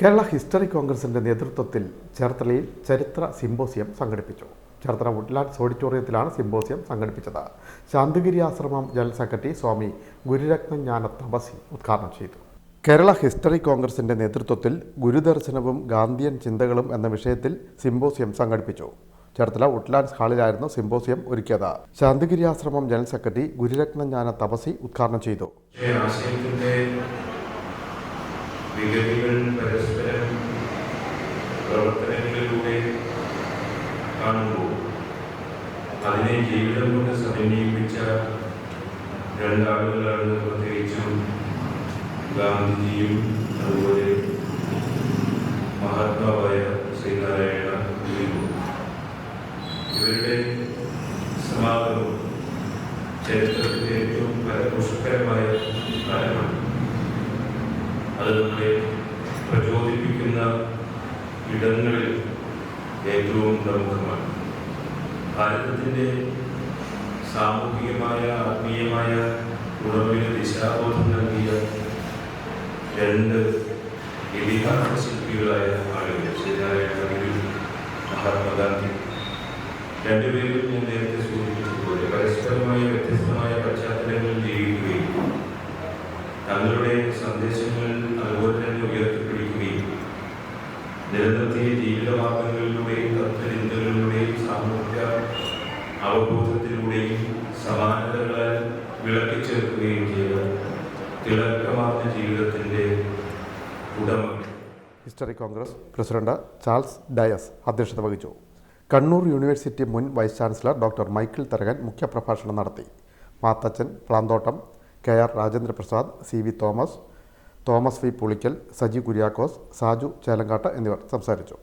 Kerala history കോൺഗ്രസിന്റെ നേതൃത്വത്തിൽ ചേർത്തലയിൽ ചരിത്ര സിംബോസിയം സംഘടിപ്പിച്ചു. ചേർത്തല വുഡ്ലാൻഡ്സ് ഓഡിറ്റോറിയത്തിലാണ് സിംബോസിയം സംഘടിപ്പിച്ചത്. ശാന്തിഗിരി ആശ്രമം ജനറൽ സെക്രട്ടറി സ്വാമി ഗുരുരത്നജ്ഞാന തപസി ഉദ്ഘാടനം ചെയ്തു. കേരള ഹിസ്റ്ററി കോൺഗ്രസിന്റെ നേതൃത്വത്തിൽ ഗുരുദർശനവും ഗാന്ധിയൻ ചിന്തകളും എന്ന വിഷയത്തിൽ സിംബോസിയം സംഘടിപ്പിച്ചു. ചേർത്തല വുഡ്ലാൻഡ്സ് ഹാളിലായിരുന്നു സിംബോസിയം ഒരുക്കിയത്. ശാന്തിഗിരി ആശ്രമം ജനറൽ സെക്രട്ടറി ഗുരുരത്നജ്ഞാന തപസി ഉദ്ഘാടനം ചെയ്തു. പ്രവർത്തനങ്ങളിലൂടെ കാണുമ്പോൾ അതിനെ ജീവിതം കൊണ്ട് സമന്വയിപ്പിച്ച രണ്ടാളുകളാണ് പ്രത്യേകിച്ചും ഗാന്ധിജിയും അതുപോലെ മഹാത്മാവായ ശ്രീനാരായണ ഇവരുടെ സമാഗമം ചരിത്രത്തിലെ ഏറ്റവും ഫലപുഷ്കരമായ കാലമാണ്. അത് നമ്മളെ പ്രചോദിപ്പിക്കുന്ന ഇടങ്ങളിൽ ഏറ്റവും പ്രമുഖമാണ്. ഭാരതത്തിന്റെ സാമൂഹികമായ ആത്മീയമായ ഉണർവിന് ദിശാബോധം നൽകിയ രണ്ട് ഇതിഹാസ ശില്പികളായ ആളുകൾ. ശ്രീനാരായണ മഹാത്മാഗാന്ധി രണ്ടുപേരും ഞാൻ നേരത്തെ സൂചിപ്പിച്ചതുപോലെ പരസ്പരമായ വ്യത്യസ്തമായ പശ്ചാത്തലങ്ങളിൽ ജീവിക്കുകയും തങ്ങളുടെ സന്ദേശങ്ങൾ നിലനിർത്തിയ ജീവിതമാർഗങ്ങളിലൂടെയും തത്വചിന്തകളിലൂടെയും സാമൂഹ്യ അവബോധത്തിലൂടെയും സമാനതകളാൽ വിളക്കിച്ചേർക്കുകയും ചെയ്ത തിളക്കമാർന്ന ജീവിതത്തിന്റെ ഉടമ. History congress president Charles Dias അധ്യക്ഷത വഹിച്ചു. കണ്ണൂർ യൂണിവേഴ്സിറ്റി മുൻ vice chancellor doctor Michael Tharakan മുഖ്യപ്രഭാഷണം നടത്തി. Mathachan Plathottam K R Rajendraprasad C V Thomas Thomas V Pulickal Saji Kuriakose Saju Chelangatt എന്നിവർ സംസാരിച്ചു.